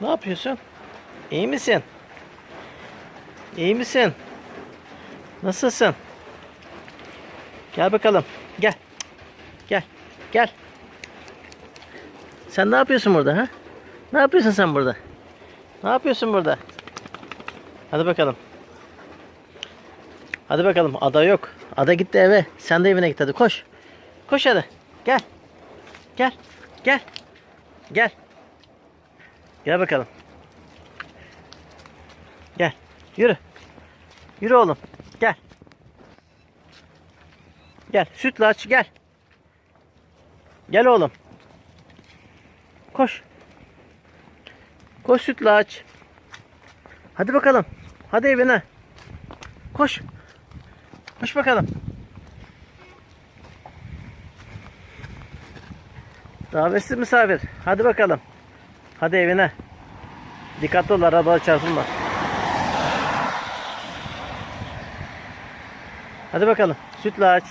Ne yapıyorsun? İyi misin? İyi misin? Nasılsın? Gel bakalım. Gel. Gel. Gel. Sen ne yapıyorsun burada ha? Ne yapıyorsun sen burada? Ne yapıyorsun burada? Hadi bakalım. Hadi bakalım. Ada yok. Ada gitti eve. Sen de evine git hadi koş. Koş hadi. Gel. Gel. Gel. Gel. Gel bakalım. Gel. Yürü. Yürü oğlum. Gel. Gel. Sütlaç gel. Gel oğlum. Koş. Koş sütlaç. Hadi bakalım. Hadi evine. Koş. Koş bakalım. Davetsiz misafir. Hadi bakalım. Hadi evine. Dikkatli ol arabaya çarpılma. Hadi bakalım. Sütlaç.